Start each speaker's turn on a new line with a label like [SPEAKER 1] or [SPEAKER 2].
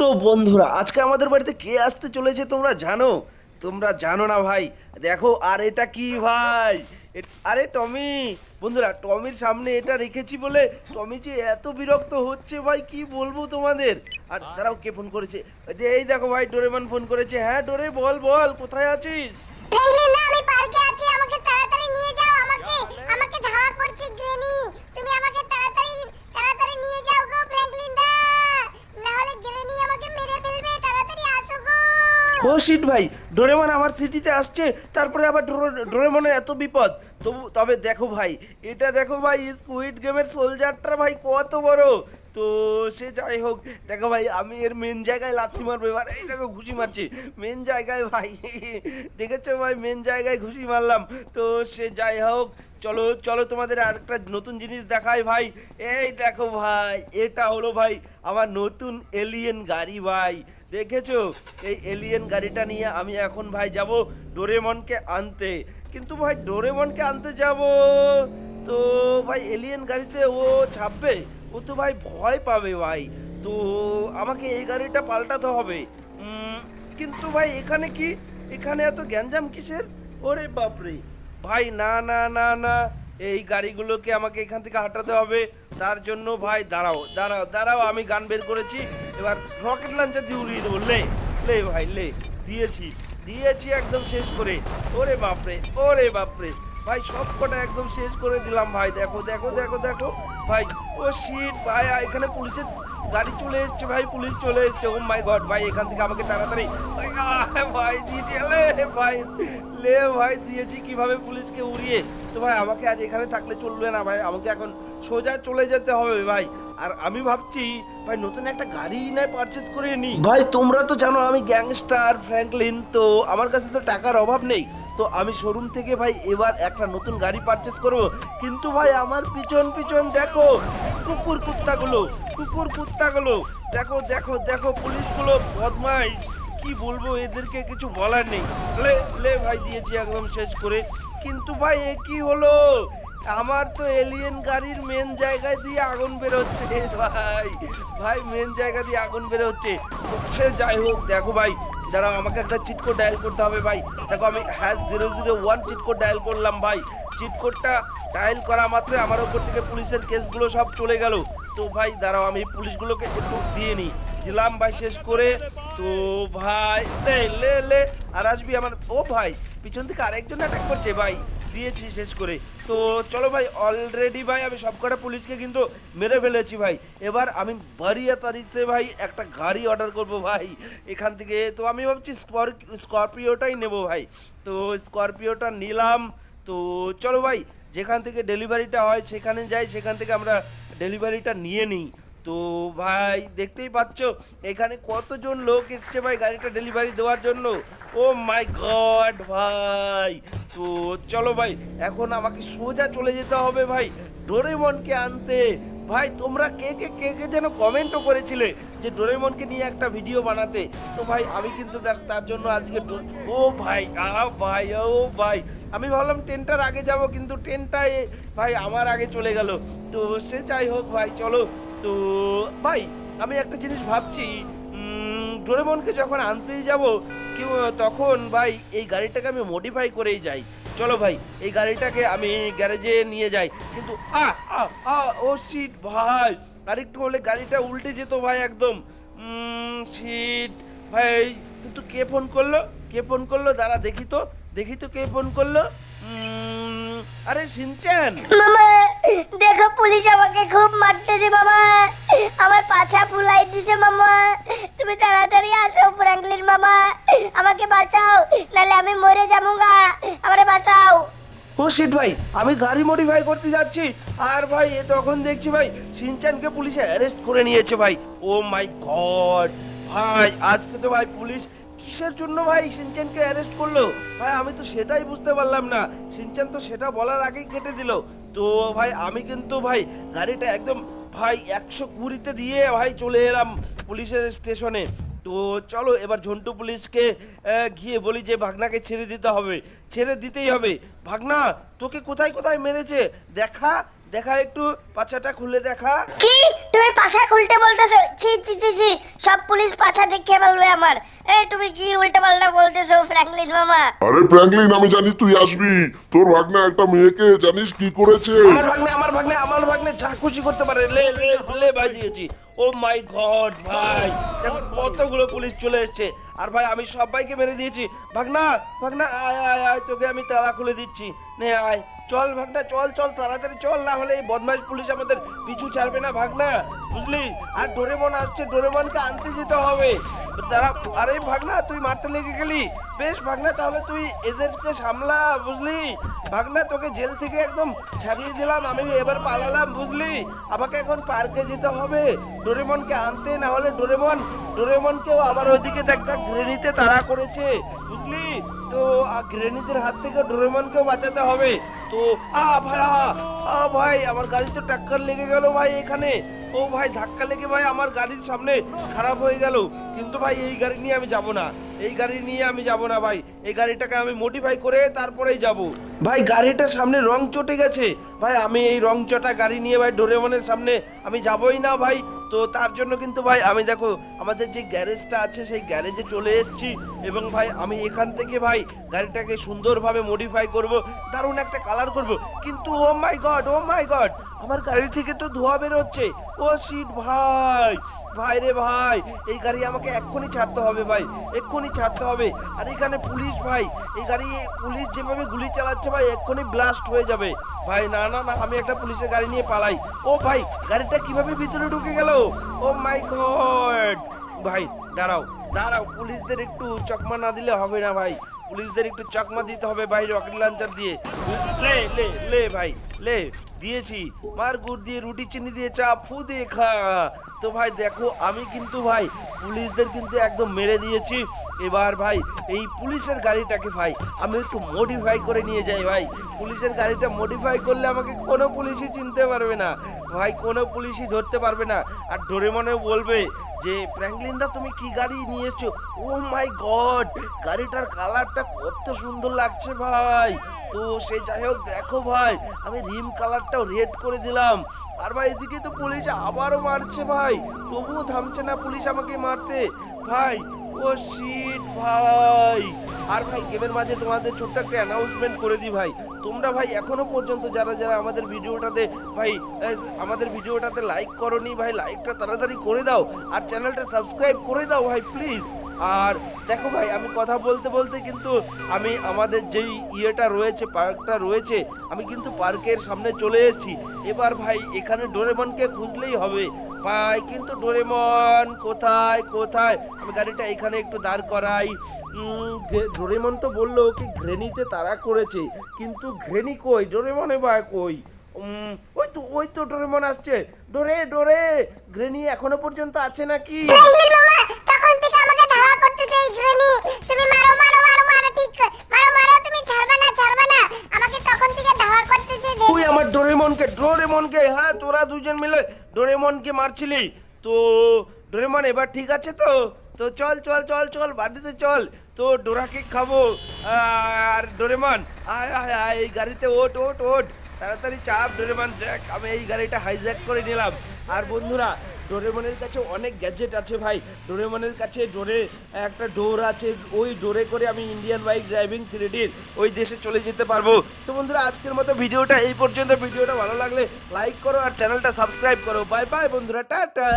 [SPEAKER 1] তো বন্ধুরা, আজকে আমাদের বাড়িতে কে আসতে চলেছে তোমরা জানো? তোমরা জানো না ভাই। দেখো, আর এটা কি ভাই? আরে টমি, বন্ধুরা, টমির সামনে এটা রেখেছি বলে টমি যে এত বিরক্ত হচ্ছে ভাই, কি বলব তোমাদের? আর তারাও কে ফোন করেছে? এই দেখো ভাই, ডোরেমান ফোন করেছে। হ্যাঁ ডোরে, বল বল, কোথায় আছিস?
[SPEAKER 2] আমি পার্কে আছি, আমাকে তাড়াতাড়ি নিয়ে যাও, আমাকে আমাকে ধাওয়া করছে গ্রেনি
[SPEAKER 1] ও শিট ভাই ডোরেমন আমার সিটিতে আসছে, তারপরে আবার ডোরে- ডোরেমনের এত বিপদ। তবু, তবে দেখো ভাই, এটা দেখো ভাই স্কুইড গেমের সোলজারটা ভাই কত বড়। তো সে যাই হোক, দেখো ভাই, আমি এর মেন জায়গায় লাথি মারবো, এবার এই দেখো ঘুষি মারছি। মেন জায়গায় ভাই, দেখেছ ভাই মেন জায়গায় ঘুষি মারলাম। তো সে যাই হোক, চলো চলো তোমাদের আরেকটা নতুন জিনিস দেখাই ভাই। এই দেখো ভাই, এটা হলো ভাই, আমার নতুন এলিয়েন গাড়ি ভাই। দেখেছ? এই এলিয়েন গাড়িটা নিয়ে আমি এখন ভাই যাব ডোরেমনকে আনতে। কিন্তু ভাই, ডোরেমনকে আনতে যাব? তো ভাই এলিয়েন গাড়িতে ও ছাপবে? ও তো ভাই ভয় পাবে ভাই। তো আমাকে এই গাড়িটা পাল্টাতে হবে। কিন্তু ভাই, এখানে কি? এখানে এত গ্যাঞ্জাম কিসের? ওরে বাপরে। ভাই, না না না না। এই গাড়িগুলোকে আমাকে এখান থেকে হাঁটাতে হবে। তার জন্য ভাই, দাঁড়াও দাঁড়াও দাঁড়াও, আমি গান বের করেছি। এবার রকেট লঞ্চার দিয়ে উড়িয়ে দেবো। লে লে ভাই, লে, দিয়েছি দিয়েছি একদম শেষ করে। ওরে বাপরে ওরে বাপরে। ভাই সব কটা একদম শেষ করে দিলাম ভাই। দেখো দেখো দেখো দেখো। ভাই ও শিট ভাই এখানে পুলিশের গাড়ি চলে এসছে ভাই পুলিশ চলে এসছে। ও মাই গড ভাই এখান থেকে আমাকে তাড়াতাড়ি ভাই, দিয়েছি লে ভাই লে ভাই দিয়েছি কীভাবে পুলিশকে উড়িয়ে। তো ভাই আমাকে আজ এখানে থাকলে চলবে না ভাই আমাকে এখন সোজা চলে যেতে হবে ভাই। আর আমি ভাবছি, ভাই, নতুন একটা গাড়ি নয় পারচেস করে নি। ভাই, তোমরা তো জানো আমি গ্যাংস্টার ফ্র্যাঙ্কলিন তো আমার কাছে তো টাকার অভাব নেই। তো আমি শোরুম থেকে, ভাই, এবার একটা নতুন গাড়ি পারচেস করব। কিন্তু ভাই, আমার পিছন পিছন দেখো, কুকুর কুত্তাগুলো কুকুর কুত্তাগুলো। দেখো দেখো দেখো পুলিশগুলো বদমাইশ। কি বলব, এদেরকে কিছু বলার নেই। লে লে, ভাই, দিয়েছি একদম শেষ করে। কিন্তু ভাই, এ কি হলো? আমার তো এলিয়েন গাড়ির মেন জায়গায় দিয়ে আগুন বেরোচ্ছে, ভাই। ভাই মেন জায়গা দিয়ে আগুন বেরোচ্ছে। সে যাই হোক, দেখো ভাই, দাঁড়াও, আমাকে একটা চিট কোড ডায়াল করতে হবে ভাই। দেখো, আমি hash zero zero one cheat code dial করলাম ভাই। চিট কোডটা ডায়াল করা মাত্র আমার উপর থেকে পুলিশের কেসগুলো সব চলে গেল। তো ভাই, দাঁড়াও, আমি পুলিশগুলোকে একটু দিয়ে নিই। দিলাম ভাই শেষ করে। তো ভাই, লে লে আর আসবি আমার ও ভাই, পিছন থেকে আরেকজন অ্যাটাক করছে ভাই। দিয়েছি শেষ করে। তো চলো ভাই অলরেডি ভাই, আমি সবকটা পুলিশকে কিন্তু মেরে ফেলেছি ভাই। এবার আমি বাড়িয়া তারিখে ভাই একটা গাড়ি অর্ডার করব ভাই, এখান থেকে। তো আমি ভাবছি স্কর- স্করপিওটাই নেব ভাই। তো স্করপিওটা নিলাম। তো চলো ভাই, যেখান থেকে ডেলিভারিটা হয়, সেখানে যাই, সেখান থেকে আমরা ডেলিভারিটা নিয়ে নিই। তো ভাই, দেখতেই পাচ্ছ, এখানে কতজন লোক এসছে ভাই গাড়িটা ডেলিভারি দেওয়ার জন্য? ও মাই গড ভাই। তো চলো ভাই, এখন আমাকে সোজা চলে যেতে হবে ভাই ডোরেমনকে আনতে। ভাই, তোমরা কে কে কে কে যেন কমেন্টও করেছিলে যে ডোরেমনকে নিয়ে একটা ভিডিও বানাতে। তো ভাই, আমি কিন্তু দেখ, তার জন্য আজকে ও ভাই, আ ভাই, ও ভাই। আমি ভাবলাম ট্রেনটার আগে যাব, কিন্তু ট্রেনটাই ভাই, আমার আগে চলে গেল। তো সে যাই হোক ভাই, চলো। তো ভাই, আমি একটা জিনিস ভাবছি ডোরেমনকে যখন আনতেই যাব, কেউ, তখন ভাই এই গাড়িটাকে আমি মডিফাই করেই যাই। চলো ভাই, এই গাড়িটাকে আমি গ্যারেজে নিয়ে যাই। কিন্তু, আ আ ও শিট ভাই, আরেকটু হলে গাড়িটা উল্টে যেত ভাই একদম। শিট ভাই, কিন্তু কে ফোন করল? কে ফোন করল? দাঁড়া, দেখি তো দেখি তো কে ফোন করল। আরে, সিনচ্যান!
[SPEAKER 2] মামা দেখো, পুলিশ আমাকে খুব মারতেছে, মামা। আমার পাছা ফুলাই দিছে, মামা। তুমি তাড়াতাড়ি আসো, ফ্র্যাঙ্কলিন মামা। আমাকে বাঁচাও, নালে আমি মরে যাবুগা। আমারে বাঁচাও।
[SPEAKER 1] ও শিট ভাই, আমি গাড়ি মডিফাই করতে যাচ্ছি। আর ভাই, এ তখন দেখছি, ভাই, সিনচানকে পুলিশে অ্যারেস্ট করে নিয়েছে, ভাই। ও মাই গড ভাই, আজকে তো ভাই পুলিশ কিসের জন্য ভাই সিনচানকে অ্যারেস্ট করল? ভাই, আমি তো সেটাই বুঝতে পারলাম না। সিনচান তো সেটা বলার আগেই কেটে দিল। তো ভাই, আমি কিন্তু ভাই গাড়িটা একদম ভাই একশো কুড়িতে দিয়ে ভাই চলে এলাম পুলিশের স্টেশনে। তো চলো, এবার ঝন্টু পুলিশকে গিয়ে বলি যে ভাগনাকে ছেড়ে দিতে হবে। ছেড়ে দিতেই হবে। ভাগনা, তোকে কোথায় কোথায় মেরেছে? দেখা। দেখা একটু পাছাটা খুলে দেখা।
[SPEAKER 2] কি? তুমি পাছা খুলতে বলতেছো? ছি ছি ছি ছি। সব পুলিশ পাছা দেখে বলবে আমার। এই তুমি কি উল্টা পাল্টা বলতেছো ফ্র্যাঙ্কলিন মামা?
[SPEAKER 3] আরে ফ্র্যাঙ্কলিন আমি জানি তুই আসবি। তোর ভাগনা একটা মেয়েকে জানিস কি করেছে?
[SPEAKER 1] আমার ভাগ্নে আমার ভাগ্নে আমার ভাগ্নে যা খুশি করতে পারে। লে লে লে ভাই দিয়েছি ও মাই গড ভাই। দেখো কতগুলো পুলিশ চলে এসেছে। আর ভাই আমি সবাইকে মেরে দিয়েছি। ভাগনা ভাগনা আয় আয় আয় তোকে আমি তালা খুলে দিচ্ছি। নে আয়। চল ভাগনা, চল চল, তাড়াতাড়ি চল, না হলে এই বদমাইশ পুলিশ আমাদের পিছু ছাড়বে না ভাগনা, বুঝলি? আর ডোরেমন আসছে, ডোরেমনকে আনতে যেতে হবে। তারা আরে ভাগনা, তুই মারতে লেগে গেলি। বেশ ভাগনা, তাহলে তুই এদেরকে সামলা, বুঝলি? ভাগনা, তোকে জেল থেকে একদম ছাড়িয়ে দিলাম, আমি এবার পালালাম, বুঝলি? আমাকে এখন পার্কে যেতে হবে। ডোরেমনকে আনতে, না হলে ডোরেমন, ডোরেমনকেও আবার ওইদিকে দেখা নিতে তাড়া করেছে, বুঝলি? তো গ্রেনিদের হাত থেকে ডোরেমনকেও বাঁচাতে হবে। তো আ ভাই আ, ভাই আমার গাড়ি তো টাক্কার লেগে গেল ভাই এখানে। ও ভাই ধাক্কা লেগে ভাই আমার গাড়ির সামনে খারাপ হয়ে গেল। কিন্তু ভাই এই গাড়ি নিয়ে আমি যাব না। এই গাড়ি নিয়ে আমি যাব না ভাই। এই গাড়িটাকে আমি মডিফাই করে তারপরেই যাব। ভাই গাড়িটার সামনে রং চটে গেছে। ভাই আমি এই রং চটা গাড়ি নিয়ে ভাই ডোরেমনের সামনে আমি যাবই না ভাই। তো তার জন্য কিন্তু ভাই আমি দেখো, আমাদের যে গ্যারেজটা আছে সেই গ্যারেজে চলে এসেছি এবং ভাই আমি এখান থেকে ভাই গাড়িটাকে সুন্দরভাবে মডিফাই করব, দারুণ একটা কালার করব। কিন্তু ও my god O my god আমার গাড়ি থেকে তো ধোঁয়া বেরোচ্ছে ও শিট ভাই! ভাই রে ভাই, এই গাড়ি আমাকে এক্ষুনি ছাড়তে হবে ভাই, এক্ষুনি ছাড়তে হবে। আর এখানে পুলিশ ভাই, এই গাড়ি পুলিশ যেভাবে গুলি চালাচ্ছে ভাই, এক্ষুনি ব্লাস্ট হয়ে যাবে। ভাই, না না না, আমি একটা পুলিশের গাড়ি নিয়ে পালাই। ও ভাই, গাড়িটা কীভাবে ভিতরে ঢুকে গেল? Oh my god. ভাই, দাঁড়াও দাঁড়াও, পুলিশদের একটু চকমা না দিলে হবে না ভাই। পুলিশদের একটু চকমা দিতে হবে ভাই, রকেট লঞ্চার দিয়ে। লে লে লে ভাই, লে। দিয়েছি। মার গুড় দিয়ে রুটি, চিনি দিয়ে চা, ফু দিয়ে খা। তো ভাই, দেখো, আমি কিন্তু ভাই, পুলিশদের কিন্তু একদম মেরে দিয়েছি। এবার ভাই, এই পুলিশের গাড়িটাকে ভাই, আমি একটু মডিফাই করে নিয়ে যাই ভাই। পুলিশের গাড়িটা মডিফাই করলে আমাকে কোনো পুলিশই চিনতে পারবে না। ভাই, কোনো পুলিশই ধরতে পারবে না। আর ডোরেমনে বলবে যে ফ্র্যাঙ্কলিন দা তুমি কি গাড়ি নিয়ে এসছো? ও মাই গড, গাড়িটার কালারটা কত সুন্দর লাগছে ভাই। তো সে যাই হোক, দেখো ভাই, আমি রিম কালারটাও রেড করে দিলাম। আর ভাই, এদিকে তো পুলিশ আবারও মারছে ভাই। তবুও থামছে না পুলিশ আমাকে মারতে। ভাই, ও শিট ভাই। আর ভাই, গেমের মাঝে তোমাদের ছোট্ট একটা অ্যানাউন্সমেন্ট করে দিই ভাই। তোমরা ভাই এখনও পর্যন্ত যারা যারা আমাদের ভিডিওটাতে ভাই আমাদের ভিডিওটাতে লাইক করনি ভাই লাইকটা তাড়াতাড়ি করে দাও আর চ্যানেলটা সাবস্ক্রাইব করে দাও ভাই প্লিজ আর দেখো ভাই, আমি কথা বলতে বলতে কিন্তু আমি আমাদের যেই ইয়েটা রয়েছে, পার্কটা রয়েছে, আমি কিন্তু পার্কের সামনে চলে এসেছি। এবার ভাই, এখানে ডোরেমনকে খুঁজলেই হবে। ভাই, কিন্তু ডোরেমন কোথায় কোথায়? আমি গাড়িটা এখানে একটু দাঁড় করাই। ডোরেমন তো বলল কি ঘ্রেনিতে তারা করেছে। কিন্তু ঘ্রেনি কই? ডোরেমনে বা কই? ওই তো ওই তো ডোরেমন আসছে। ডোরে ডোরে গ্রেনি এখনও পর্যন্ত আছে নাকি?
[SPEAKER 2] তখন থেকে আমাকে ধাওয়া করতেছে এই গ্রেনি তুমি মারো মারো মারো মারো ঠিক। মারো মারো তুমি ছাড়বা না ছাড়বা না। আমাকে তখন থেকে ধাওয়া করতেছে
[SPEAKER 1] তুই আমার ডোরেমনকে ডোরেমনকে হ্যাঁ তোরা দুজন মিলে ডোরেমনকে মারছিলি। তো ডোরেমন এবার ঠিক আছে তো? তো চল চল চল চল, বাড়িতে চল। তো ডোরা ডোরাকে খাব। আর ডোরেমন, আয় আয় আয়, এই গাড়িতে ওট ওট ওট তাড়াতাড়ি চাপ, ডোরেমন, দেখ, আমি এই গাড়িটা হাইজ্যাক করে নিলাম। আর বন্ধুরা, ডোরেমনের কাছে অনেক গ্যাজেট আছে ভাই। ডোরেমনের কাছে ডোরে, একটা ডোর আছে। ওই ডোরে করে আমি ইন্ডিয়ান বাইক ড্রাইভিং থ্রিডির ওই দেশে চলে যেতে পারব। তো বন্ধুরা, আজকের মতো ভিডিওটা এই পর্যন্ত। ভিডিওটা ভালো লাগলে লাইক করো আর চ্যানেলটা সাবস্ক্রাইব করো। বাই বাই বন্ধুরা, টাটা!